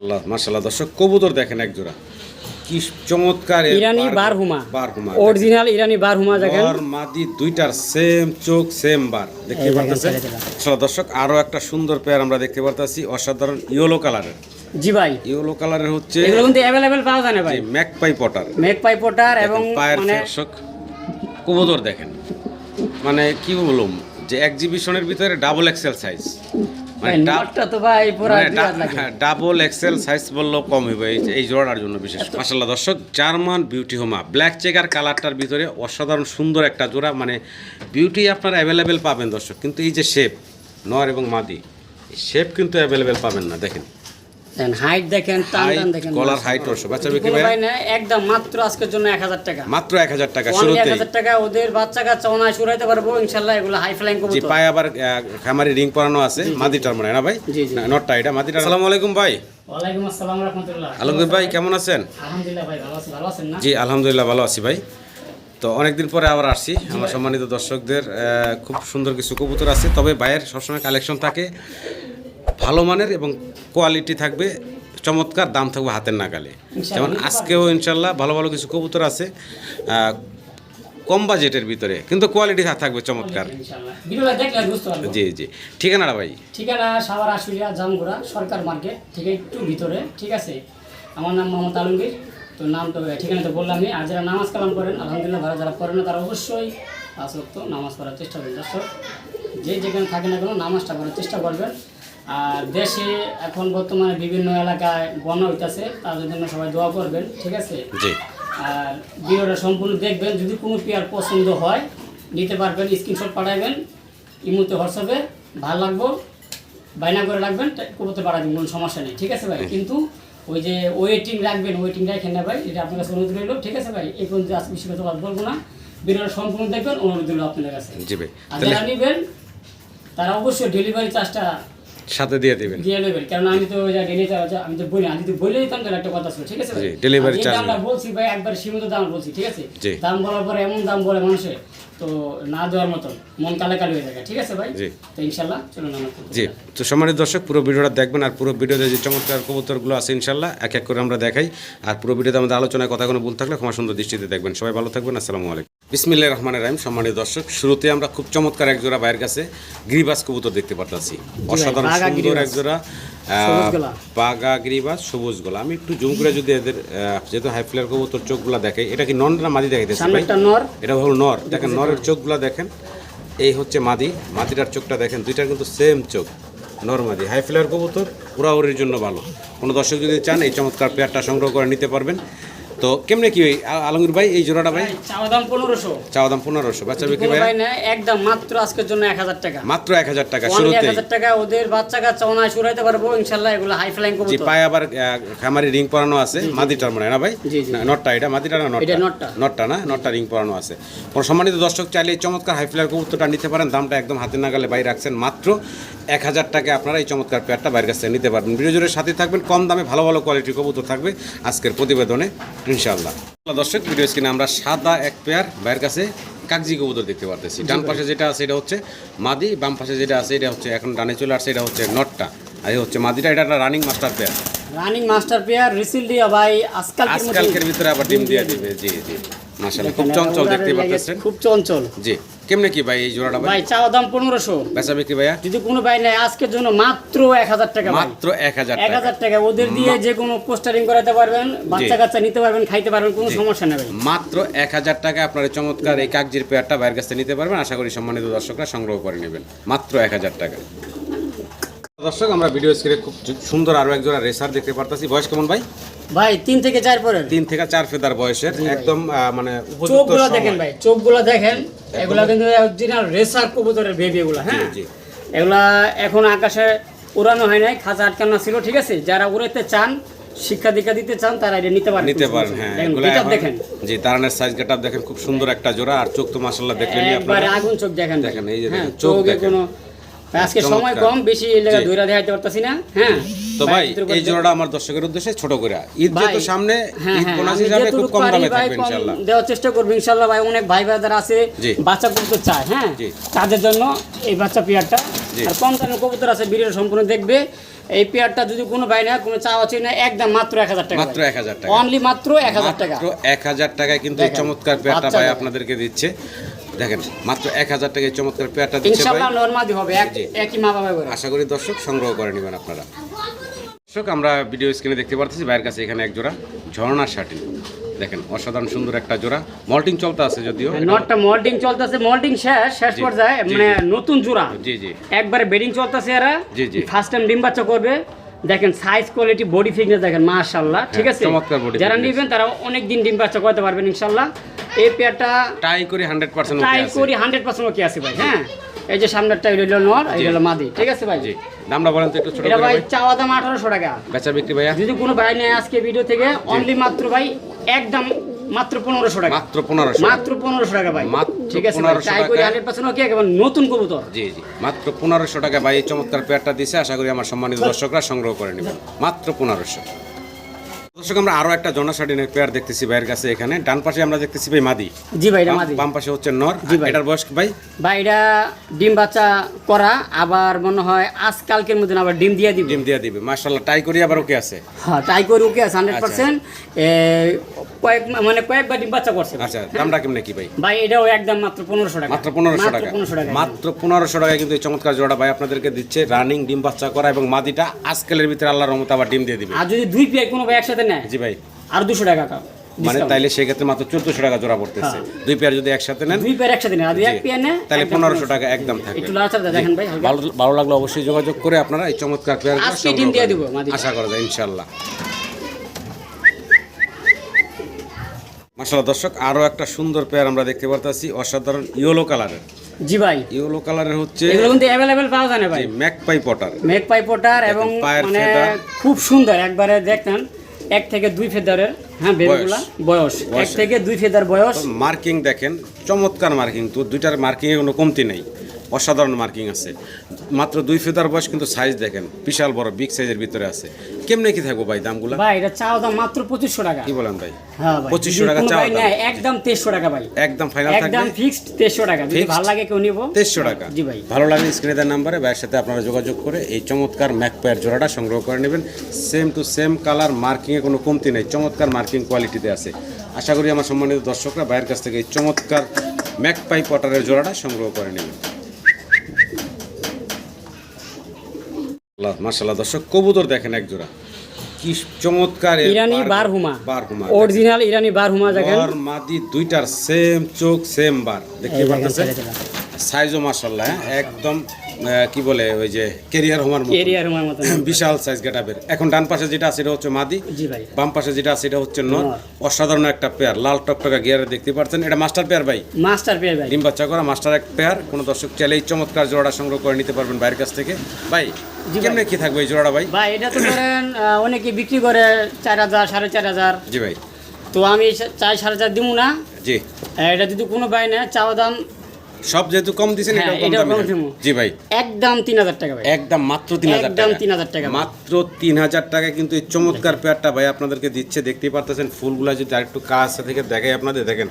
আল্লাহ মাশাআল্লাহ। দর্শক কবুতর দেখেন এক জোড়া। কি চমৎকার ইরানি বার- বারহুমা। বারহুমা অরিজিনাল ইরানি বারহুমা দেখেন। আর মাদি দুইটার সেম চোখ সেম বার। দেখতে পারতেছেন? ছেড়ে দর্শক আরও একটা সুন্দর পেয়ার আমরা দেখতে পারতাছি অসাধারণ ইয়েলো কালারের জি ভাই। ইয়েলো কালারের হচ্ছে এগুলো কিন্তু অ্যাভেলেবেল পাওয়া যায় না ভাই। Magpie Potter Magpie Potter এবং মানে দর্শক কবুতর দেখেন। মানে কি বলুম যে এক্সিবিশনের ভিতরে double XL size double XL size বললেও কম হবে এই এই জোড়াটার জন্য বিশেষ। মাসাল্লাহ দর্শক জার্মান বিউটি হোমা ব্ল্যাক চেকার কালারটার ভিতরে অসাধারণ সুন্দর একটা জোড়া মানে বিউটি আপনার অ্যাভেলেবেল পাবেন দর্শক। কিন্তু এই যে শেপ নর এবং মাদি শেপ কিন্তু অ্যাভেলেবেল পাবেন না দেখেন। দেখেন হাইট দেখেন টান টান দেখেন কলার হাইট রস বাচ্চা বিক্রি ভাই? ভাই না একদম মাত্র আজকের জন্য এক হাজার টাকা। মাত্র এক হাজার টাকা টাকা ওদের বাচ্চা কাচ্চা অনায় শুরাইতে পারব ইনশাল্লাহ এগুলো হাই ফ্লাইং জি কবুতর। পায়ে আবার খামারি রিং পরানো আছে মাদিটার মানে না ভাই? নটটা এটা মাদিটা আসসালামু আলাইকুম ভাই। ওয়ালাইকুম আসসালাম রহমতুল্লাহ। আলমগীর ভাই কেমন আছেন? আলহামদুলিল্লাহ ভাই ভালো আছি ভালো আছেন না? জি আলহামদুলিল্লাহ ভালো আছি ভাই। তো অনেকদিন পরে আবার আসছি আমার সম্মানিত দর্শকদের খুব সুন্দর কিছু কবুতর আছে তবে ভাইয়ের সবসময় কালেকশন থাকে। ভালো মানের এবং কোয়ালিটি থাকবে চমৎকার দাম থাকবে হাতের নাগালে। যেমন আজকেও ইনশাল্লাহ ভালো ভালো কিছু কবুতর আছে কম বাজেটের ভিতরে কিন্তু কোয়ালিটি থাকবে চমৎকার। জি জি। ঠিকানাটা ভাই? ঠিকানা সাভার আশুলিয়া জামগুড়া সরকার মার্কেট থেকে একটু ভিতরে ঠিক আছে? আমার নাম মোহাম্মদ আলমগীর তো নাম তো ঠিকানা তো বললামই। আর যারা নামাজ কালাম করেন আলহামদুলিল্লাহ ভালো যারা করেন তারা অবশ্যই আসক্ত নামাজ পড়ার চেষ্টা করবেন দর্শক যে যেখানে থাকে না কেন নামাজটা করার চেষ্টা করবেন। আর দেশে এখন বর্তমানে বিভিন্ন এলাকায় বন্যা হইতেছে তাদের জন্য সবাই দোয়া করবেন ঠিক আছে? আর ভিডিওটা সম্পূর্ণ দেখবেন যদি কোনো পেয়ার পছন্দ হয় নিতে পারবেন স্ক্রিনশট পাঠাবেন ইমুতে হোয়াটসঅ্যাপে ভালো লাগবো বাইনা করে রাখবেন করতে পারা কোনো সমস্যা নেই ঠিক আছে ভাই? কিন্তু ওই যে ওয়েটিং রাখবেন ওয়েটিং রাখেন না ভাই এটা আপনার কাছে অনুরোধ রইল ঠিক আছে ভাই? এই পর্যন্ত আজকে বেশি কথা বলব না। ভিডিওটা সম্পূর্ণ দেখবেন অনুরোধ রইল আপনাদের কাছে। আর যারা নেবেন তারা অবশ্যই ডেলিভারি চার্জটা সাথে দিয়ে দিবেন। দিয়ে কারণ আমি তো যা ডেলি আমি তো বলি আমি তো বলে দিতাম তাহলে একটা কথা ছিল ঠিক আছে? জি, ডেলিভারি চার্জ আমরা বলছি ভাই একবার সীমিত দাম বলছি ঠিক আছে? দাম বলার পরে এমন দাম বলে মানুষে তো না দেওয়ার মতন মন কালে কালে হয়ে থাকে ঠিক আছে ভাই? জি। তো ইনশাআল্লাহ চলুন আমরা জি। তো সম্মানিত দর্শক পুরো ভিডিওটা দেখবেন আর পুরো ভিডিওতে যে চমৎকার কবুতরগুলো আছে ইনশাল্লাহ এক এক করে আমরা দেখাই। আর পুরো ভিডিওতে আমাদের আলোচনায় কথা কোনো ভুল থাকলে ক্ষমা সুন্দর দৃষ্টিতে দেখবেন। সবাই ভালো থাকবেন আসসালামু আলাইকুম। বিসমিল্লাহ রহমান রাহিম সম্মানিত দর্শক শুরুতে আমরা খুব চমৎকার এক জোড়া বাইরের কাছে গিরিবাস কবুতর দেখতে পাচ্ছি অসাধারণ সুন্দর গিরিবাজ। এক জোড়া বাগা গিরিবাস সবুজ গোলা। আমি একটু জুম করে যদি এদের যেহেতু হাই ফ্লেয়ার কবুতর চোখগুলো দেখে এটা কি নন না মাদি দেখাইতেছে এটা হলো নর। দেখেন নরের চোখগুলো দেখেন। এই হচ্ছে মাদি। মাদিটার চোখটা দেখেন দুইটার কিন্তু সেম চোখ। নর মাদি হাই ফ্লেয়ার কবুতর উড়াউড়ির জন্য ভালো। কোনো দর্শক যদি চান এই চমৎকার পেয়ারটা সংগ্রহ করে নিতে পারবেন। তো কেমনে কি ওই আলমগীর ভাই এই জোড়াটা ভাই? ভাই, চাওয়া দাম পনেরোশো। চাওয়া দাম পনেরোশো। বাচ্চা বিক্রি ভাই ভাই না একদম মাত্র আজকের জন্য এক হাজার টাকা। মাত্র এক হাজার টাকা অনলি এক হাজার টাকা ওদের বাচ্চা কাচ্চা অনায় শুরাইতে পারব ইনশাল্লাহ এগুলো হাই ফ্লাইং কবুতর। পায়ে আবার খামারি রিং পরানো আছে মাদিটার মানে না ভাই। না, নটটা এটা মাদিটা না নটটা? নটটা। নটটা না? নটটা রিং পরানো আছে। সম্মানিত দর্শক চাইলে এই চমৎকার হাই ফ্লায়ার কবুতরটা নিতে পারেন দামটা একদম হাতে নাগালে বাইরে রাখছেন মাত্র এক হাজার টাকা আপনারা এই চমৎকার পেয়ারটা বাইরের কাছে নিতে পারবেন। ভিডিও জুড়ে সাথে থাকবেন কম দামে ভালো ভালো কোয়ালিটির কবুতর থাকবে আজকের প্রতিবেদনে ইনশাআল্লাহ। দর্শক ভিডিও স্ক্রিনে আমরা সাদা এক পেয়ার বাইরের কাছে কাগজি কবুতর দেখতে পারতেছি। ডান পাশে যেটা আছে এটা হচ্ছে মাদি বাম পাশে যেটা আছে এটা হচ্ছে এখন ডানে চলে আসছে এটা হচ্ছে নটটা। আর হচ্ছে মাদিটা এটা একটা running master pair. Running master pair রিসিল দিয়া ভাই আজকাল আজকালকের ভিতরে আবার ডিম দিয়ে দিবে জি জি। মাশাআল্লাহ খুব চঞ্চল দেখতে পাচ্ছেন খুব চঞ্চল। জি। কেমনে কি ভাই এই জোড়াটা ভাই? চাও চাওয়া দাম পনেরোশো। বেচা বিক্রি ভাইয়া? যদি কোনো ভাই নাই আজকের জন্য মাত্র এক হাজার টাকা মাত্র এক হাজার এক টাকা হাজার টাকা। ওদের দিয়ে যে কোনো পোস্টারিং করাতে পারবেন বাচ্চা কাচ্চা নিতে পারবেন খাইতে পারবেন কোনো সমস্যা নেই মাত্র এক হাজার টাকা আপনার চমৎকার এই কাগজির পেয়ারটা ভাইয়ের কাছে নিতে পারবেন। আশা করি সম্মানিত দর্শকরা সংগ্রহ করে নেবেন। মাত্র এক হাজার টাকা দর্শক আমরা ভিডিও স্ক্রিনে খুব সুন্দর আরও এক জোড়া রেসার দেখতে পারতাছি। বয়স কেমন ভাই? ভাই তিন থেকে চার পরের। তিন থেকে চার ফেদার বয়সের একদম মানে উপযুক্ত চোখগুলো দেখেন ভাই চোখগুলো দেখেন। এগুলা কিন্তু অরিজিনাল রেসার কবুতরের বেবি এগুলা হ্যাঁ। এগুলা এখন আকাশে উড়ানো হয় নাই খাঁচা আটকানো ছিল ঠিক আছে? যারা উড়াইতে চান শিক্ষা দীক্ষা দিতে চান তারা এটা নিতে পারেন। নিতে পারেন হ্যাঁ দেখেন, জি তারানের সাইজ গেটআপ দেখেন খুব সুন্দর একটা জোড়া আর চোখ তো মাশাআল্লাহ একবারে আপনারা। আগুন চোখ দেখেন। দেখেন, এই যে হ্যাঁ, চোখে দেখেন। আজকে সময় কম বেশি দেখাইতে পারতাছি না। হ্যাঁ তো ভাই এই জোড়াটা আমার দর্শকের উদ্দেশ্যে ছোট করে। ঈদ যেহেতু সামনে হ্যাঁ, ঈদ হ্যাঁ, বোনাস হিসাবে খুব কম দামে থাকবে ইনশাআল্লাহ দেওয়ার চেষ্টা করব ইনশাল্লাহ ভাই অনেক ভাই আছে বাচ্চা চায় হ্যাঁ? তাদের জন্য এই বাচ্চা পিয়ারটা। আর কম দামের কবুতর আছে ভিডিও সম্পূর্ণ দেখবে। এই পেয়ারটা যদি কোনো ভাই না কোনো চা আছে না একদম মাত্র এক হাজার টাকা মাত্র এক হাজার টাকা। অনলি মাত্র এক হাজার টাকা। এক হাজার টাকায় কিন্তু চমৎকার পেয়ারটা ভাই আপনাদেরকে দিচ্ছে। দেখেন মাত্র এক হাজার টাকায় চমৎকার পেয়ারটা দিচ্ছে। একই মা বাবা আশা করি দর্শক সংগ্রহ করে নেবেন আপনারা। দর্শক আমরা ভিডিও স্ক্রিনে দেখতে পাচ্ছি ভাইয়ের কাছে এখানে এক জোড়া ঝর্ণার শার্টিং দেখেন অসাধারণ সুন্দর একটা জোড়া। মল্টিং চলতে আছে যদিও। নটটা মল্টিং চলতেছে মল্টিং শেষ শেষ পর্যায়ে মানে নতুন জোড়া। জি জি। একবারে বেডিং চলতেছে এরা। জি, জি। ফার্স্ট টাইম ডিম বাচ্চা করবে। দেখেন সাইজ কোয়ালিটি বডি ফিটনেস দেখেন মাশাআল্লাহ ঠিক আছে? যারা। নেবেন তারা অনেক দিন ডিম বাচ্চা করতে পারবেন ইনশাল্লাহ এই পেয়ারটা ট্রাই করি হান্ড্রেড পার্সেন্ট ট্রাই করি হান্ড্রেড পার্সেন্ট ওকে আছে ভাই হ্যাঁ? এই যে সামনেরটা হলো নর এই হলো মাদি ঠিক আছে ভাই? জি। দামটা বলেন তো একটু ছোট করে ভাই চাওয়া দাম আঠারোশো টাকা। বেচা বিক্রি ভাইয়া? যদি কোনো ভাই নেয় আজকে ভিডিও থেকে অনলি মাত্র ভাই একদম মাত্র পনেরোশো টাকা। মাত্র পনেরোশো। মাত্র পনেরোশো টাকা ভাই। মাত্র ঠিক আছে ট্রাই করি। হান্ড্রেড পার্সেন্ট ওকে একেবারে নতুন কবুতর। জি জি। মাত্র পনেরোশো টাকা ভাই এই চমৎকার পেয়ারটা দিছে আশা করি আমার সম্মানিত দর্শকরা সংগ্রহ করে নেবেন। মাত্র পনেরোশো। দর্শক আমরা আরও একটা জনা শার্টিনের পেয়ার দেখতেছি ভাইয়ের কাছে এখানে। ডান পাশে আমরা দেখতেছি ভাই মাদি। জি ভাই এটা মাদি। বাম পাশে হচ্ছে নর। জি ভাই। এটার বয়স ভাই? ভাই এটা ডিম বাচ্চা করা আবার মনে হয় আজ কালকের মধ্যে আবার ডিম দিয়ে দিবে। ডিম দিয়ে দিবে। মার্শাল্লাহ টাই করি আবার ওকে আছে। হ্যাঁ তাই করে ওকে আছে হান্ড্রেড আচ্ছা। পার্সেন্ট কয়েক মানে কয়েকবার ডিম বাচ্চা করছে। আচ্ছা দামটা কেমনে কি ভাই? ভাই এটাও একদম মাত্র পনেরোশো টাকা। মাত্র পনেরোশো টাকা। পনেরোশো টাকা। মাত্র পনেরোশো টাকায় কিন্তু এই চমৎকার জোড়া ভাই আপনাদেরকে দিচ্ছে। রানিং ডিম বাচ্চা করা এবং মাদিটা আজকালের ভিতরে আল্লাহর রহমতে আবার ডিম দিয়ে দিবে। আর যদি দুই পেয়ার কোনো ভাই একসাথে নেয়? জি ভাই। আর দুশো টাকা মানে তাইলে সেক্ষেত্রে মাত্র চোদ্দশো টাকা জোড়া পড়তেছে। দুই পেয়ার যদি একসাথে নেন? দুই পেয়ার একসাথে আর এক পেয়ার নেয় তাহলে পনেরোশো টাকা একদম থাকবে একটু লাড়াচাড়া দেখেন ভাই ভালো ভালো লাগল অবশ্যই যোগাযোগ করে আপনারা এই চমৎকার পেয়ার আজকে ডিম দিয়ে দিব। আশা করা যায় মাসাল্লাহ দর্শক আরও একটা সুন্দর পেয়ার আমরা দেখতে পারতাছি অসাধারণ ইয়েলো কালারের জি ভাই। ইয়েলো কালারের হচ্ছে এগুলো কিন্তু অ্যাভেলেবেল পাওয়া যায় না ভাই। ম্যাকপাই পটার মেঘ পাই পোটার এবং মানে খুব সুন্দর একবারে দেখতেন এক থেকে দুই ফেদারের হ্যাঁ বেবিগুলা বয়স। এক। থেকে দুই ফেদার বয়স। মার্কিং দেখেন চমৎকার মার্কিং তো দুইটার মার্কিংয়ে কোনো কমতি নেই। অসাধারণ মার্কিং আছে। মাত্র দুই ফেদার বয়স কিন্তু সাইজ দেখেন বিশাল বড় বিগ সাইজের ভিতরে আছে। কেমনে কি থাকব ভাই দামগুলো? ভাই এটা চাওয়া দাম মাত্র পঁচিশশো টাকা। কি বলেন ভাই? হ্যাঁ ভাই 2500 টাকা চাও দাম। একদম তেইশশো টাকা ভাই। একদম ফাইনাল থাকবে? একদম ফিক্সড তেইশশো টাকা। যদি ভালো লাগে কেউ নিবো। তেইশশো টাকা। জি ভাই। ভালো লাগলে স্ক্রিনে দেওয়ার নাম্বারে ভাইয়ের সাথে আপনারা যোগাযোগ করে এই চমৎকার ম্যাকপায়ের জোড়াটা সংগ্রহ করে নেবেন। সেম টু সেম কালার মার্কিংয়ে কোনো কমতি নেই চমৎকার মার্কিং কোয়ালিটিতে আছে। আশা করি আমার সম্মানিত দর্শকরা ভাইয়ের কাছ থেকে এই চমৎকার ম্যাকপাই পটারের জোড়াটা সংগ্রহ করে নেবেন। মার্শাল্লাহ দর্শক কবুতর দেখেন এক জোড়া। কি চমৎকার ইরানি বার- বারহুমা। বারহুমা অরিজিনাল ইরানি বারহুমা দেখেন। মাদি দুইটার সেম চোখ সেম বার। দেখতে এই সাইজও মাশাল্লাহ হ্যাঁ? একদম কি বলে ওই যে কেরিয়ার হোমার মতো। এরিয়ার হুমার মতন বিশাল সাইজ গেটাবের এখন ডান পাশে যেটা আছে এটা হচ্ছে মাদি জি ভাই। বাম পাশে যেটা আছে এটা হচ্ছে নর। অসাধারণ একটা পেয়ার লাল টকটকা গিয়ারে দেখতে পাচ্ছেন। এটা মাস্টার পেয়ার ভাই? মাস্টার পেয়ার ভাই। ডিম বাচ্চা করা মাস্টার এক পেয়ার কোনো দর্শক চাইলে এই চমৎকার জোড়াটা সংগ্রহ করে নিতে পারবেন বাইরের কাছ থেকে। ভাই। কেমনে কি থাকবে এই জোড়াটা ভাই? ভাই এটা তো ধরেন অনেকে বিক্রি করে চার হাজার সাড়ে চার হাজার। জি ভাই। তো আমি চাই সাড়ে চার দিব না। জি। এটা যদি কোনো ভাই নেয় চাওয়া দাম সব যেহেতু কম দিয়েছেন হ্যাঁ, কম। জি ভাই। একদম তিন হাজার টাকা ভাই। একদম মাত্র তিন হাজার একদম টাকা। তিন হাজার টাকা মাত্র তিন হাজার টাকা কিন্তু এই চমৎকার পেয়ারটা ভাই আপনাদেরকে দিচ্ছে। দেখতেই পারতেছেন ফুলগুলা যদি আরেকটু কাছে থেকে দেখাই আপনাদের। দেখেন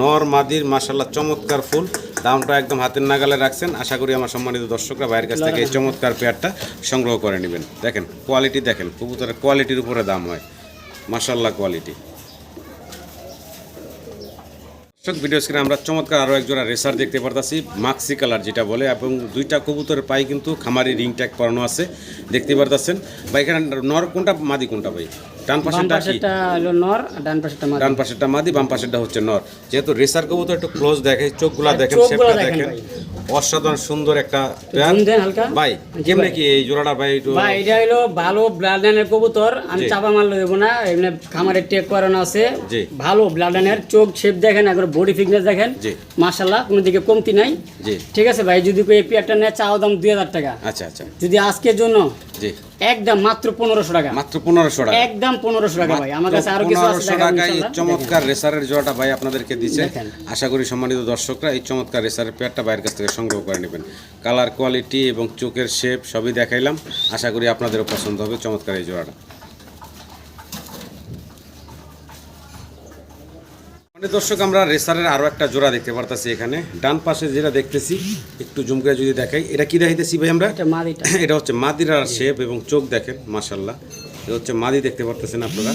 নর মাদির মাসাল্লাহ চমৎকার ফুল। দামটা একদম হাতের নাগালে রাখছেন। আশা করি আমার সম্মানিত দর্শকরা বাইরের কাছ থেকে এই চমৎকার পেয়ারটা সংগ্রহ করে নেবেন। দেখেন কোয়ালিটি দেখেন কবুতরের কোয়ালিটির উপরে দাম হয়। মাসাল্লাহ কোয়ালিটি দর্শক ভিডিও স্ক্রিনে আমরা চমৎকার আরও একজোড়া রেসার দেখতে পারতাছি মাক্সি কালার যেটা বলে এবং দুইটা কবুতরের পায়ে কিন্তু খামারি রিং ট্যাগ করানো আছে দেখতে পারতাছেন। বা এখানে নর কোনটা মাদি কোনটা ভাই? ডান পাশেরটা কি? নর ডান পাশেরটা মাদি। ডান পাশেরটা মাদি বাম পাশেরটা হচ্ছে নর। যেহেতু রেসার কবুতর একটু ক্লোজ দেখে চোখগুলা হ্যাঁ, দেখেন শেপটা দেখেন। অসাধারণ সুন্দর একটা ভাই কেমনে কি এই জোড়াটা ভাই ভাই এটা হলো ভালো ব্লাড লাইনের কবুতর। আমি চাপা মারলে দেব না এমনি খামারের টেক করানো আছে। ভালো ব্লাডেনের চোখ শেপ দেখেন একবার বডি ফিটনেস দেখেন। মাসাল্লাহ কোনো দিকে কমতি নাই। ঠিক আছে ভাই যদি এই পেয়ারটা নেয় চাওয়া দাম দুই হাজার টাকা। আচ্ছা আচ্ছা। যদি আজকের জন্য জি। একদম মাত্র পনেরোশো টাকা। মাত্র পনেরোশো টাকা। একদম পনেরোশো টাকা ভাই আমার কাছে আরও কিছু পনেরোশো টাকায় এই চমৎকার রেসারের জোড়াটা ভাই আপনাদেরকে দিচ্ছে। আশা করি সম্মানিত দর্শকরা এই চমৎকার রেসারের পেয়ারটা কাছ থেকে সংগ্রহ করে নেবেন। কালার কোয়ালিটি এবং চোখের শেপ সবই দেখাইলাম। আশা করি আপনাদেরও পছন্দ হবে চমৎকার এই জোড়াটা। মানে দর্শক আমরা রেসারের আরও একটা জোড়া দেখতে পারতেছি এখানে। ডান পাশে যেটা দেখতেছি একটু জুম করে যদি দেখাই এটা কি দেখাইতেছি ভাই আমরা? এটা হচ্ছে মাদিরার শেপ এবং চোখ দেখেন মাসাল্লাহ এটা হচ্ছে মাদি দেখতে পারতেছেন আপনারা।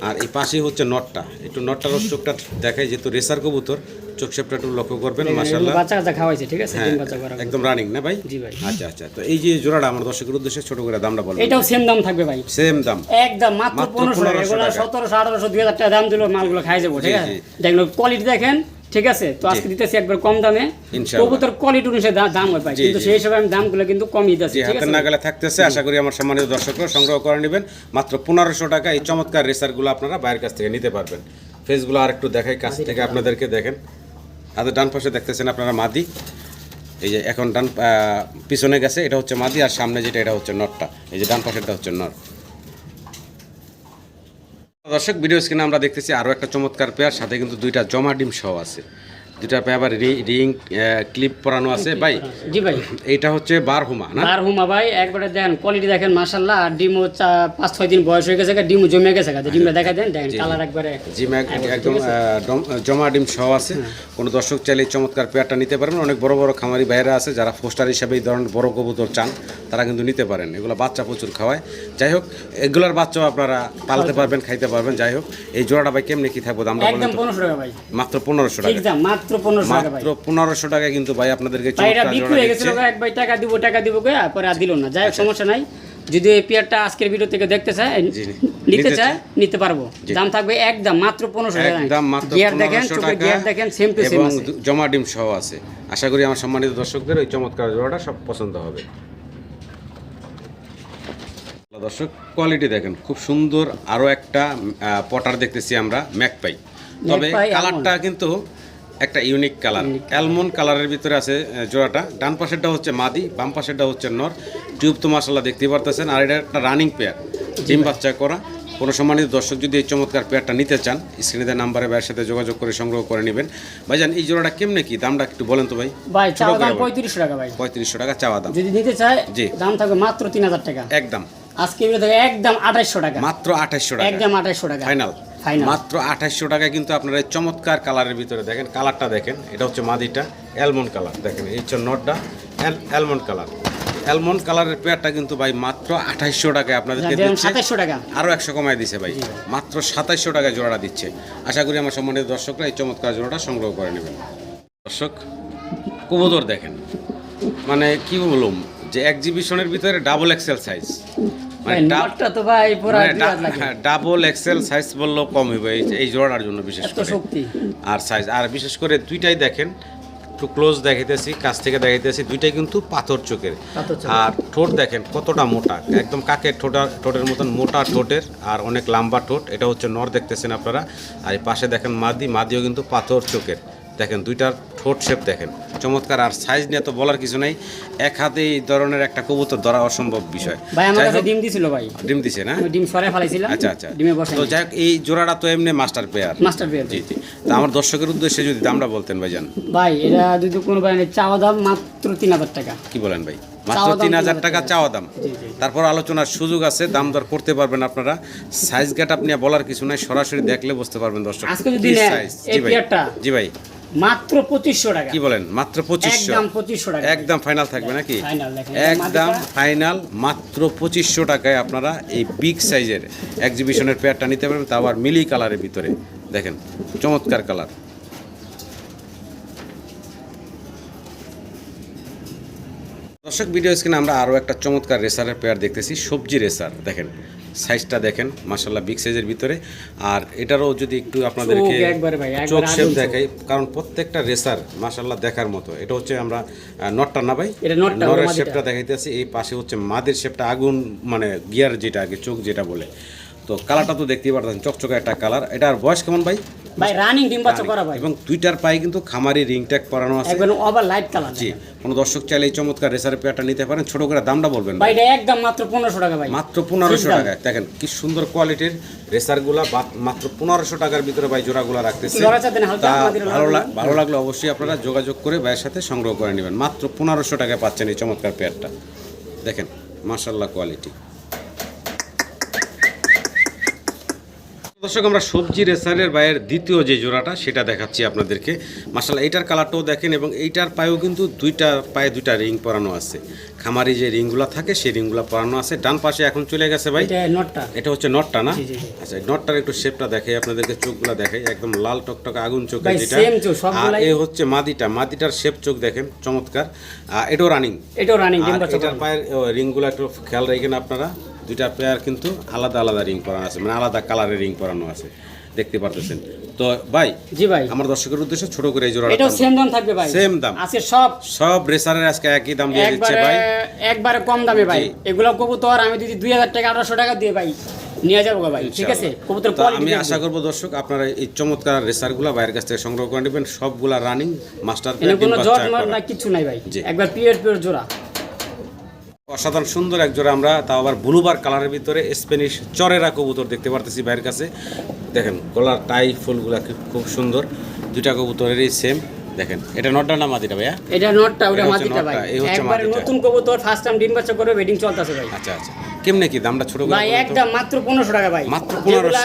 আর এই পাশেই হচ্ছে নটটা। একটু নটটার চোখটা দেখাই যেহেতু রেসার কবুতর চোখ শেপটা একটু লক্ষ্য করবেন মাশাল্লাহ বাচ্চা কাচ্চা খাওয়াইছে ঠিক আছে? হ্যাঁ ডিম বাচ্চা করা একদম রানিং না ভাই? জি ভাই। আচ্ছা আচ্ছা। তো এই যে জোড়াটা আমার দর্শকের উদ্দেশ্যে ছোট করে দামটা বলবেন এটাও সেম দাম থাকবে ভাই। সেম দাম। একদম মাত্র মাত্র পনেরোশো টাকা। এগুলো টাকা। সতেরোশো আঠারোশো দুই হাজার টাকা দাম দিল মালগুলো খাই যাব ঠিক আছে? জি। কোয়ালিটি দেখেন ঠিক আছে? তো আজকে দিতেছি একবার কম দামে। কবুতর কোয়ালিটি অনুসারে দাম হয় ভাই। কিন্তু জি। সেই হিসাবে আমি দামগুলো কিন্তু কমই দিতেছি ঠিক আছে? নাগালে থাকতেছে। আশা করি আমার সম্মানিত দর্শকরা সংগ্রহ করে নেবেন। মাত্র পনেরোশো টাকা এই চমৎকার রেসারগুলো আপনারা বাইরের কাছ থেকে নিতে পারবেন। ফেসগুলো আর একটু দেখাই কাছ থেকে আপনাদেরকে দেখেন। হাতের ডান পাশে দেখতেছেন আপনারা মাদি। এই যে এখন ডান পিছনে গেছে, এটা হচ্ছে মাদি, আর সামনে যেটা, এটা হচ্ছে নটটা। এই যে ডান পাশেরটা হচ্ছে নট। দর্শক ভিডিও স্ক্রিনে আমরা দেখতেছি আরও একটা চমৎকার পেয়ার সাথে কিন্তু দুইটা জমা ডিম সহ আছে। পেয়ার আবার রিং ক্লিপ পরানো আছে ভাই? জি ভাই। এইটা হচ্ছে বার হুমা না? আর হুমা ভাই একবারে দেখেন কোয়ালিটি দেখেন ডিমও চা- পাঁচ ছয় দিন বয়স হয়ে গেছে ডিমও জমে গেছে ডিমটা দেখা দেন দেখেন কালার একবারে জিম এক- একদম জমা ডিম সহ আছে। কোনো দর্শক চাইলে চমৎকার পেয়ারটা নিতে পারেন অনেক বড় বড় খামারি বাইরে আছে যারা ফোস্টার হিসাবে এই ধরনের বড় কবুতর চান তারা কিন্তু নিতে পারেন। এগুলো বাচ্চা প্রচুর খাওয়ায়। যাই হোক এগুলোর বাচ্চাও আপনারা পালতে পারবেন খাইতে পারবেন। যাই হোক এই জোড়াটা ভাই কেমনি কি থাকব দামটা বলেন একদম পনেরোশো টাকা ভাই। মাত্র পনেরোশো টাকা। দাম মাত্র টাকা মাত্র পনেরোশো টাকা কিন্তু ভাই আপনাদেরকে এটা বিক্রি হয়ে গেছিল এক ভাই টাকা দিব টাকা দিব গে পরে আর দিল না। যাই সমস্যা নাই। যদি এই পেয়ারটা আজকের ভিডিও থেকে দেখতে চায় জি, জি। নিতে নিতে চায় নিতে পারব। দাম থাকবে একদম মাত্র পনেরোশো টাকা। একদম মাত্র গিয়ার দেখেন চোখে গিয়ার দেখেন সেম টু সেম আছে। জমা ডিম সহ আছে। আশা করি আমার সম্মানিত দর্শকদের ওই চমৎকার জোড়াটা সব পছন্দ হবে। দর্শক কোয়ালিটি দেখেন খুব সুন্দর আরও একটা পটার দেখতেছি আমরা ম্যাকপাই। তবে কালারটা কিন্তু একটা ইউনিক কালার অ্যালমন্ড কালারের ভিতরে আছে জোড়াটা। ডান পাশেরটা হচ্ছে মাদি বাম পাশেরটা হচ্ছে নর। টিউব তো মাসাল্লাহ দেখতে পারতেছেন। আর এটা একটা রানিং পেয়ার ডিম বাচ্চা করা। কোনো সম্মানিত দর্শক যদি এই চমৎকার পেয়ারটা নিতে চান স্ক্রিনে দেওয়া নাম্বারে ভাইয়ের সাথে যোগাযোগ করে সংগ্রহ করে নেবেন। ভাইজান এই জোড়াটা কেমনে কি? দামটা একটু বলেন তো ভাই। ভাই চাওয়া দাম বলেন। পঁয়ত্রিশশো টাকা ভাই। পঁয়ত্রিশশো টাকা চাওয়া দাম। যদি নিতে চায় জি। দাম থাকবে মাত্র তিন হাজার টাকা। একদম। আজকে ভিডিও থেকে একদম আঠাইশশো টাকা। মাত্র আঠাশশো টাকা। একদম আঠাইশশো টাকা। ফাইনাল মাত্র আঠাশশো টাকা কিন্তু আপনারা এই চমৎকার কালারের ভিতরে দেখেন কালারটা দেখেন এটা হচ্ছে মাদিটা অ্যালমন্ড কালার দেখেন এই হচ্ছে নটটা অ্যালমন্ড কালার অ্যালমন্ড কালারের পেয়ারটা কিন্তু ভাই মাত্র আঠাশশো টাকায় আপনাদেরকে দিচ্ছে। টাকা। আরও একশো কমায় দিছে ভাই। মাত্র সাতাইশশো টাকায় জোড়াটা দিচ্ছে। আশা করি আমার সম্মানিত দর্শকরা এই চমৎকার জোড়াটা সংগ্রহ করে নেবেন। দর্শক কবুতর দেখেন। মানে কি বলুম যে এক্সিবিশনের ভিতরে ডাবল এক্সেল সাইজ তো ভাই পুরো ডাবল এক্সেল সাইজ বললেও কম হইবে এই জন্য বিশেষ করে। আর সাইজ আর বিশেষ করে দুইটাই দেখেন একটু ক্লোজ দেখাইতেছি কাছ থেকে দেখাইতেছি দুইটাই কিন্তু পাথর চোখের। আর ঠোঁট দেখেন কতটা মোটা একদম কাকের ঠোঁটা ঠোঁটের মতন মোটা ঠোঁটের আর অনেক লম্বা ঠোঁট এটা হচ্ছে নর দেখতেছেন আপনারা। আর এই পাশে দেখেন মাদি মাদিও কিন্তু পাথর চোখের। দেখেন দুইটার ঠোঁট শেপ দেখেন। চমৎকার আর সাইজ নিয়ে তো বলার কিছু নেই। এক হাতে এই ধরনের একটা কবুতর ধরা অসম্ভব বিষয়। ভাই আমার কাছে ডিম দিছিল ভাই। ডিম দিছে না? ডিম ফেলাইছিলাম আচ্ছা আচ্ছা। ডিমে বসে তো যাই হোক এই জোড়াটা তো এমনি মাস্টার মাস্টার জি জি। তা আমার দর্শকের উদ্দেশ্যে যদি দামটা বলতেন ভাই এটা যদি কোনো ভাই চাওয়া দাম মাত্র তিন হাজার টাকা। কি বলেন ভাই? মাত্র তিন হাজার টাকা। চাওয়া দাম। তারপর আলোচনার সুযোগ আছে দাম দর করতে পারবেন আপনারা। সাইজ গেট আপনি বলার কিছু নাই সরাসরি দেখলে বুঝতে পারবেন দর্শক। ভাই। জি ভাই। মাত্র পঁচিশশো টাকা। কি বলেন? মাত্র পঁচিশশো? একদম পঁচিশশো টাকা। একদম ফাইনাল থাকবে নাকি? একদম ফাইনাল মাত্র পঁচিশশো টাকায় আপনারা এই বিগ সাইজের এক্সিবিশনের পেয়ারটা নিতে পারবেন তা আবার মিলি কালারের ভিতরে। দেখেন চমৎকার কালার দর্শক ভিডিও স্ক্রিনে আমরা আরও একটা চমৎকার রেসারের পেয়ার দেখতেছি সবজি রেসার দেখেন সাইজটা দেখেন মাসাল্লাহ বিগ সাইজের ভিতরে। আর এটারও যদি একটু আপনাদেরকে চোখ শেপ দেখাই কারণ প্রত্যেকটা রেসার মাসাল্লাহ দেখার মতো। এটা হচ্ছে আমরা নটটা না ভাই? নরের। শেপটা দেখাইতেছি এই পাশে হচ্ছে মাদের শেপটা আগুন মানে গিয়ার যেটা আগে চোখ যেটা বলে। তো কালারটা তো দেখতেই পারতেন চকচকে একটা কালার। এটার বয়স কেমন ভাই? ভাই রানিং ডিম বাচ্চা করা ভাই। এবং দুইটার পায়ে কিন্তু খামারি রিং ট্যাগ পরানো আছে। একবার ওভার লাইট কালার জি কোনো দর্শক চাইলে এই চমৎকার রেসার পেয়ারটা নিতে পারেন। ছোট করে দামটা বলবেন ভাই এটা একদম মাত্র পনেরোশো টাকা ভাই। মাত্র পনেরোশো ঠিক দাম। টাকা। দেখেন কি সুন্দর কোয়ালিটির রেসারগুলা মাত্র পনেরোশো টাকার ভিতরে ভাই জোড়াগুলা রাখতেছে। ভালো ভালো লাগলে অবশ্যই আপনারা যোগাযোগ করে ভাইয়ের সাথে সংগ্রহ করে নেবেন। মাত্র পনেরোশো টাকায় পাচ্ছেন এই চমৎকার পেয়ারটা দেখেন মার্শাল্লাহ কোয়ালিটি দর্শক আমরা সবজি রেসারের বাইরের দ্বিতীয় যে জোড়াটা সেটা দেখাচ্ছি আপনাদেরকে। মাসাল্লাহ এইটার কালারটাও দেখেন এবং এইটার পায়েও কিন্তু দুইটা পায়ে দুইটা রিং পরানো আছে। খামারি যে রিংগুলো থাকে সেই রিংগুলো পরানো আছে। ডান পাশে এখন চলে গেছে ভাই। এটা নটটা। এটা হচ্ছে নটটা না। আচ্ছা নটটার একটু শেপটা দেখাই আপনাদেরকে চোখগুলো দেখাই। একদম লাল টকটক আগুন চোখে যেটা আর এ হচ্ছে মাদিটা। মাদিটার শেপ চোখ দেখেন চমৎকার। আর এটাও রানিং এটাও রানিং এটার পায়ের রিংগুলো একটু খেয়াল রাখেন আপনারা। দুইটা পেয়ার কিন্তু আলাদা আলাদা রিং পরানো আছে মানে আলাদা কালারের রিং পরানো আছে। দেখতে পারতেছেন? তো ভাই জি ভাই। আমার দর্শকের উদ্দেশ্যে ছোট করে এই জোড়াটা এটাও সেম দাম থাকবে ভাই। Same দাম। আজকে সব। সব রেসারের আজকে একই দাম দিয়ে দিচ্ছে ভাই। একবারে কম দামে ভাই। এগুলো কবুতর আমি যদি দুই হাজার টাকা আঠারোশো টাকা দিয়ে ভাই নিয়ে যাব ভাই ঠিক আছে? কবুতর তো আমি আশা করব দর্শক আপনারা এই চমৎকার রেসারগুলো বাইরের কাছ থেকে সংগ্রহ করে নেবেন। সবগুলা রানিং মাস্টার কোনো জট মার না কিছু নাই ভাই। একবার পিওর পিওর জোড়া। অসাধারণ সুন্দর এক জোড়া আমরা তাও আবার ব্লুবার কালারের ভিতরে স্প্যানিশ চরেরা কবুতর দেখতে পারতেছি বাইরের কাছে। দেখেন গলার টাই ফুলগুলা খুব সুন্দর দুইটা কবুতরেরই সেম দেখেন এটা নটটা না মাদিটা ভাইয়া? এটা নটটা ওটা মাটিটা ভাই। এই হচ্ছে একবারে নতুন কবুতর ফার্স্ট টাইম ডিম বাচ্চা করে ওয়েডিং চলতেছে ভাই। আচ্ছা আচ্ছা। কেমনে কি দামটা ছোট করে ভাই একদম মাত্র পনেরোশো টাকা ভাই। মাত্র 1500 যেগুলা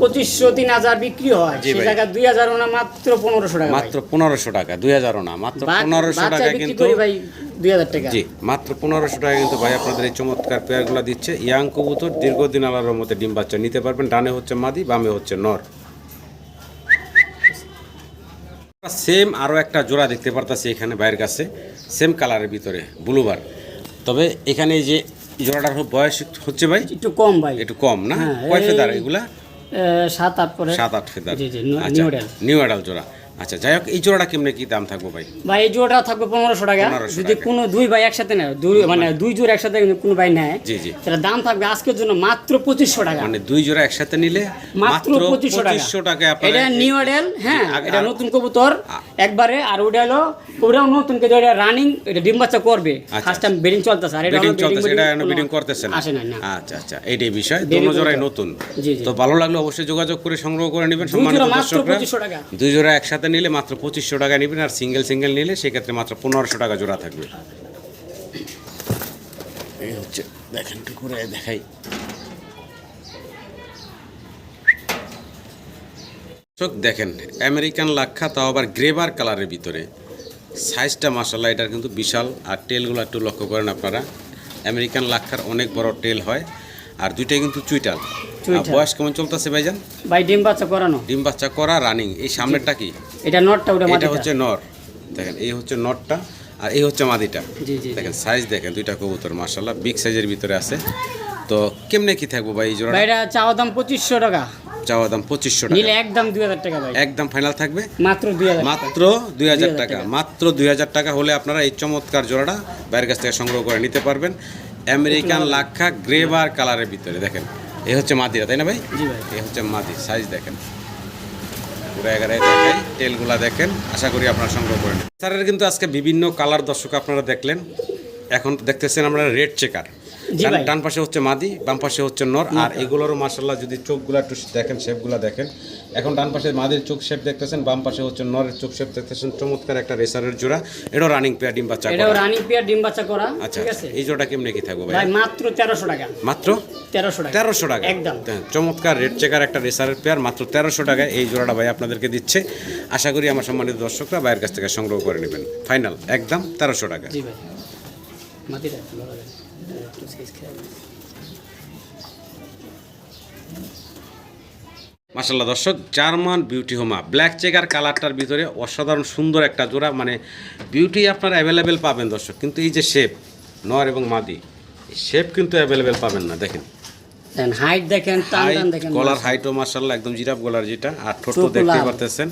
পঁচিশশো তিন হাজার বিক্রি হয়। জায়গায় দুই হাজার না মাত্র পনেরোশো টাকা মাত্র পনেরোশো টাকা দুই হাজারও না মাত্র পনেরোশো টাকা কিন্তু ভাই দুই হাজার টাকা। জি মাত্র পনেরোশো টাকা কিন্তু ভাই আপনাদের এই চমৎকার পেয়ারগুলো দিচ্ছে। ইয়াং কবুতর দীর্ঘদিন আলার মধ্যে ডিম বাচ্চা নিতে পারবেন। ডানে হচ্ছে মাদি বামে হচ্ছে নর। সেম আরও একটা জোড়া দেখতে পারতাছি এখানে বাইরের কাছে। সেম কালারের ভিতরে ব্লুবার তবে এখানে যে জোড়াটার বয়স হচ্ছে ভাই? একটু কম ভাই। একটু কম না? হ্যাঁ, কয় ফেদার এগুলা? সাত আট পরে। সাত আট ফেদার জি, জি, নিউ- আচ্ছা নিউ অ্যাডাল্ট। নিউ অ্যাডাল জোড়া। আচ্ছা যাই হোক এই জোড়াটা কেমনে কি দাম থাকব ভাই? ভাই এই জোড়া থাকবে পনেরোশো টাকা। যদি কোনো দুই ভাই একসাথে নেয় দুই মানে দুই জোড় একসাথে কোনো ভাই নেয় জি জি। সেটা দাম থাকবে আজকের জন্য মাত্র পঁচিশশো টাকা। মানে দুই জোড়া একসাথে নিলে মাত্র পঁচিশশো টাকা। পঁচিশশো আপনারা এটা নিউ মডেল হ্যাঁ এটা নতুন কবুতর একবারে আর ওটা হলো ওটাও নতুন কিন্তু এটা রানিং এটা ডিম বাচ্চা করবে। আচ্ছা, ফার্স্ট টাইম বেডিং চলতেছে আর এটা চলতেছে এটা এখনও বিডিং করতেছে না। আসে না না। আচ্ছা আচ্ছা এইটাই বিষয় দোনো জোড়াই নতুন। তো ভালো লাগলে অবশ্যই যোগাযোগ করে সংগ্রহ করে নেবেন সম্মানিত দর্শকরা। দুই জোড়া একসাথে নিলে মাত্র পঁচিশশো টাকা নেবেন আর সিঙ্গেল সিঙ্গেল নিলে সেক্ষেত্রে মাত্র পনেরোশো টাকা জোড়া থাকবে। এই হচ্ছে দেখেন একটু করে দেখাই। দেখেন আমেরিকান লাক্ষা তাও আবার গ্রেবার কালারের ভিতরে। সাইজটা মাসাল্লাহ এটার কিন্তু বিশাল। আর টেলগুলো একটু লক্ষ্য করেন আপনারা। আমেরিকান লাক্ষার অনেক বড় টেল হয় আর দুইটাই কিন্তু চুইটাল। বয়স কেমন চলতেছে ভাইজান? ভাই ডিম বাচ্চা করানো। ডিম বাচ্চা করা রানিং এই সামনেরটা কি? এটা নটটা ওটা এটা হচ্ছে নর। দেখেন এই হচ্ছে নটটা আর এই হচ্ছে মাদিটা। দেখেন সাইজ দেখেন দুইটা কবুতর মাসাল্লাহ বিগ সাইজের ভিতরে আছে। তো কেমনে কি থাকব ভাই এই জোড়া এটা চাওয়া দাম পঁচিশশো টাকা। চাওয়া দাম পঁচিশশো টাকা। একদম দুই হাজার টাকা ভাই। একদম ফাইনাল থাকবে? মাত্র দুই হাজার মাত্র দুই হাজার 2000 টাকা। টাকা। মাত্র দুই হাজার টাকা হলে আপনারা এই চমৎকার জোড়াটা বাইরের কাছ থেকে সংগ্রহ করে নিতে পারবেন। আমেরিকান লাক্ষা গ্রেভার কালারের ভিতরে দেখেন। এই হচ্ছে মাদিরা তাই না ভাই? জি ভাই। এই হচ্ছে মাদি সাইজ দেখেন। পুরো এগারোয় দেখাই তেলগুলা দেখেন আশা করি আপনারা সংগ্রহ করেন স্যারের কিন্তু আজকে বিভিন্ন কালার দর্শক আপনারা দেখলেন। এখন দেখতেছেন আমরা রেড চেকার। ডান পাশে হচ্ছে মাদি বাম পাশে হচ্ছে নর আর এগুলোরও মার্শাল্লাহ যদি চোখগুলো একটু দেখেন শেপগুলো দেখেন এখন ডান পাশে মাদির চোখ শেপ দেখতেছেন বাম পাশে হচ্ছে নরের চোখ শেপ দেখতেছেন। চমৎকার একটা রেসারের জোড়া। এটাও রানিং পেয়ার ডিম বাচ্চা এটাও রানিং পেয়ার ডিম বাচ্চা করা আচ্ছা এই জোড়া কেমনে কি থাকব ভাই মাত্র তেরোশো টাকা। মাত্র? তেরোশো টাকা। তেরোশো টাকা। একদম। হ্যাঁ, চমৎকার রেড চেকার একটা রেসারের পেয়ার মাত্র তেরোশো টাকায় এই জোড়াটা ভাই আপনাদেরকে দিচ্ছে। আশা করি আমার সম্মানিত দর্শকরা ভাইয়ের কাছ থেকে সংগ্রহ করে নেবেন। ফাইনাল একদম তেরোশো টাকা। জি ভাই। মাটিটা মাসাল্লাহ দর্শক জার্মান বিউটি হোমা ব্ল্যাক চেকার কালারটার ভিতরে অসাধারণ সুন্দর একটা জোড়া মানে বিউটি আপনারা অ্যাভেলেবেল পাবেন দর্শক কিন্তু এই যে শেপ নর এবং মাদি শেপ কিন্তু অ্যাভেলেবেল পাবেন না দেখেন। হাইট দেখেন গলার হাইটও মাসাল্লাহ একদম জিরাফ গলার যেটা আর ঠোঁট দেখতে পারতেছেন।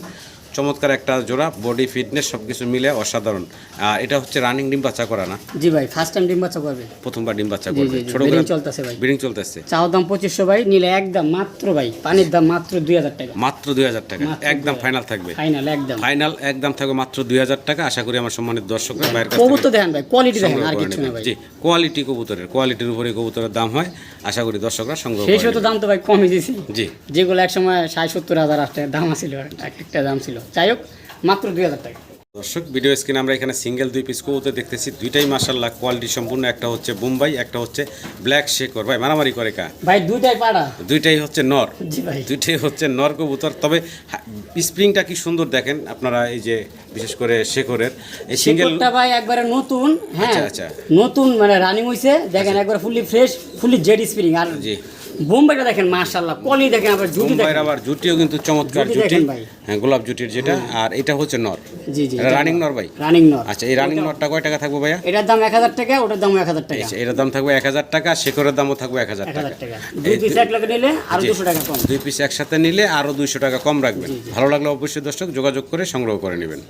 চমৎকার একটা জোড়া বডি ফিটনেস সব কিছু মিলে অসাধারণ। আর এটা হচ্ছে রানিং ডিম বাচ্চা করা না? জি ভাই ফার্স্ট টাইম ডিম বাচ্চা করবে। প্রথমবার ডিম বাচ্চা করবে। ছোট breeding চলতেছে ভাই। ব্রিডিং চলতেছে। চাও দাম পঁচিশশো ভাই নিলে একদম মাত্র ভাই পানির দাম মাত্র দুই হাজার টাকা। মাত্র দুই হাজার টাকা। একদম ফাইনাল থাকবে। ফাইনাল একদম। ফাইনাল একদম থাকবে মাত্র দুই হাজার টাকা। আশা করি আমার সম্মানিত দর্শকরা বাইরের কাছ কবুতর দেখেন ভাই কোয়ালিটি দেখেন আর কিছু না ভাই। জি কোয়ালিটি কবুতরের কোয়ালিটির উপরে কবুতরের দাম হয়। আশা করি দর্শকরা সংগ্রহ সেই করে সময় তো দাম তো ভাই কমই দিয়েছি। জি। যেগুলো এক সময় ষাট সত্তর হাজার আটটা দাম ছিল একটা দাম ছিল। যাই হোক মাত্র দুই হাজার টাকা। দর্শক ভিডিও স্ক্রিনে আমরা এখানে সিঙ্গেল দুই পিস কবুতর দেখতেছি। দুইটাই মার্শাল্লাহ কোয়ালিটি সম্পূর্ণ। একটা হচ্ছে মুম্বাই একটা হচ্ছে ব্ল্যাক শেকর ভাই মারামারি করে কা? ভাই দুইটাই পাড়া। দুইটাই হচ্ছে নর। জি ভাই। দুইটাই হচ্ছে নর কবুতর। তবে স্প্রিংটা কি সুন্দর দেখেন আপনারা এই যে বিশেষ করে শেকরের এই সিঙ্গেল শিকড়টা ভাই একবারে নতুন হ্যাঁ। আচ্ছা, আচ্ছা। নতুন মানে রানিং হইছে। দেখেন একবার ফুলি ফ্রেশ ফুলি জেড স্প্রিং আর জি। বোম্বাইটা দেখেন মাশাআল্লাহ কলি দেখেন আবার জুটি দেখেন। আবার জুটিও কিন্তু চমৎকার জুটি। হ্যাঁ গোলাপ জুটির যেটা আর এটা হচ্ছে নর। জি জি রানিং নর ভাই? রানিং নর। আচ্ছা এই রানিং নরটা কয় টাকা থাকবে ভাইয়া? এটার দাম এক হাজার টাকা ওটার দাম এক হাজার টাকা। আচ্ছা, এটার দাম থাকবে এক হাজার টাকা শেখরের দামও থাকবে এক হাজার টাকা। হাজার দুই পিস এক লাখ নিলে আরও জি। দুশো টাকা কম। দুই পিস একসাথে নিলে আরও দুইশো টাকা কম রাখবেন। ভালো লাগলে অবশ্যই দর্শক যোগাযোগ করে সংগ্রহ করে নেবেন।